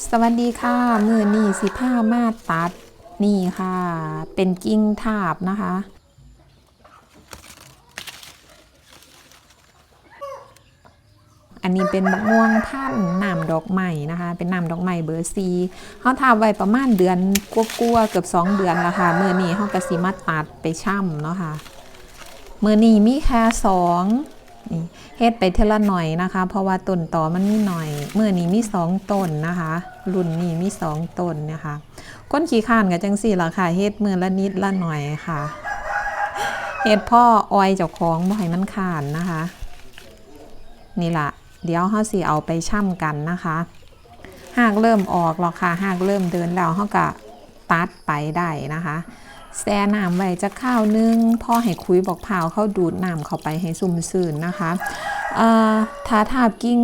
สวัสดีค่ะ มือนี่สิผ้ามาตัดนี่ค่ะ เป็นกิ้งทาบนะคะ อันนี้เป็นมะม่วงพันน้ำดอกไม้นะคะ เป็นน้ำดอกไม้เบอร์ซีเขาทาไว้ประมาณเดือนกลัวๆเกือบสองเดือนและค่ะมือนี้เขากระสิมาตัดไปช่ำเนาะค่ะมือนี้มีแค่สอง นี่เฮ็ดไปเทละหน่อยนะคะ เพราะว่าต้นต่อมันมีหน่อยเมื่อนี้มีสองต้นนะคะ รุ่นนี้มีสองต้นนะคะก้นขี้ข้านกับจังสี่ละค่ะเฮ็ดมือละนิดละหน่อยค่ะเฮ็ดพ่อออยเจ้าของบ่ให้มันขานนะคะ นี่ละเดี๋ยวเฮาสิเอาไปช่ำกันนะคะหากเริ่มออกแล้วค่ะหากเริ่มเดินแล้วเฮาก็ตัดไปได้นะคะ แช่น้ำไว้จะข้าวนึงพ่อให้คุยบอกเผาวเข้าดูดน้ำเข้าไปให้ซุ่มซื่นนะคะถ้าทาบกิ้ง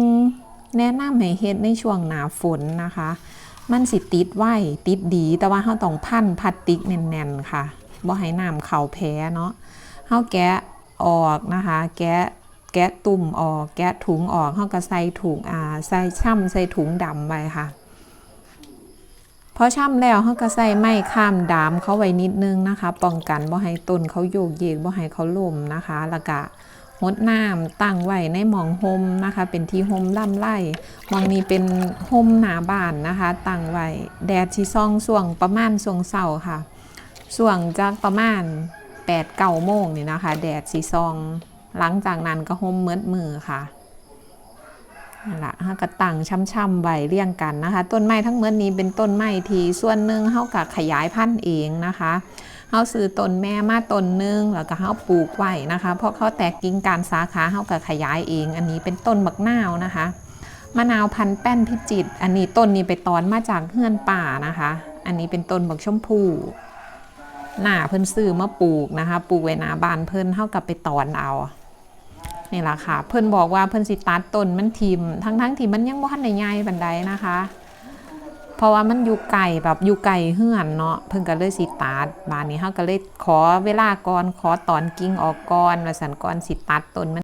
แนะนำให้เฮ็ดในช่วงหนาฝนนะคะ มันสิติดไว้ติดดีแต่ว่าเฮาต้องพันพลาสติกแน่นๆค่ะบ่ให้น้ำเข้าแพ้เนาะเฮาแกะออกนะคะ แกะแกะตุ่มออก แกะถุงออกเฮาก็ใส่ถุงอ่าใส่ช่ำใส่ถุงดำไว้ค่ะ พอช่ำแล้วเขาก็ใส่ไม้ข้ามดามเขาไว้นิดนึงนะคะ ป้องกันบ่ให้ต้นเขาโยกเยกบ่ให้เขาล่มนะคะแล้วก็หดน้ำตั้งไว้ในหมองโฮมนะคะ เป็นที่โฮมล่ำไร่หมองนี้เป็นโฮมหนาบ้านนะคะ ตั้งไว้แดดชีซ่องส่วงประมาณส่วงเสาค่ะส่วงจากประมาณ8ปดเก้าโมงนี่นะคะ แดดชีซอง หลังจากนั้นก็โฮมเมืดมือค่ะ ละฮะกระตังช่ำๆใบเรียงกันนะคะ ต้นไม้ทั้งหมดนี้เป็นต้นไม้ที่ส่วนหนึ่งเฮากับขยายพันธุ์เองนะคะเฮาซื้อต้นแม่มาต้นหนึ่งแล้วก็เฮาปลูกไว้นะคะ เพราะเขาแตกกิ่งการสาขาเฮากับขยายเอง อันนี้เป็นต้นมะนาวนะคะมะนาวพันแป้นพิจิตรอันนี้ต้นนี้ไปตอนมาจากเฮือนป่านะคะ อันนี้เป็นต้นบักชมพูหน้าเพิ่นซื้อมาปลูกนะคะ ปลูกไว้หน้าบ้านเพิ่นเฮากับไปตอนเอา นี่แหละค่ะ เพิ่นบอกว่าเพิ่นสิตัดต้นมันทิมทั้งทั้งที่มันยังบ่ทันได้ใหญ่ปานใดนะคะ เพราะว่ามันอยู่ไกลแบบอยู่ไกลเฮือนเนาะเพิ่นก็เลยสิตัดบานนี้เฮาก็เลยขอเวลาก่อนขอตอนกิ่งออกก่อนว่าสันก่อนสิตัดต้นมัน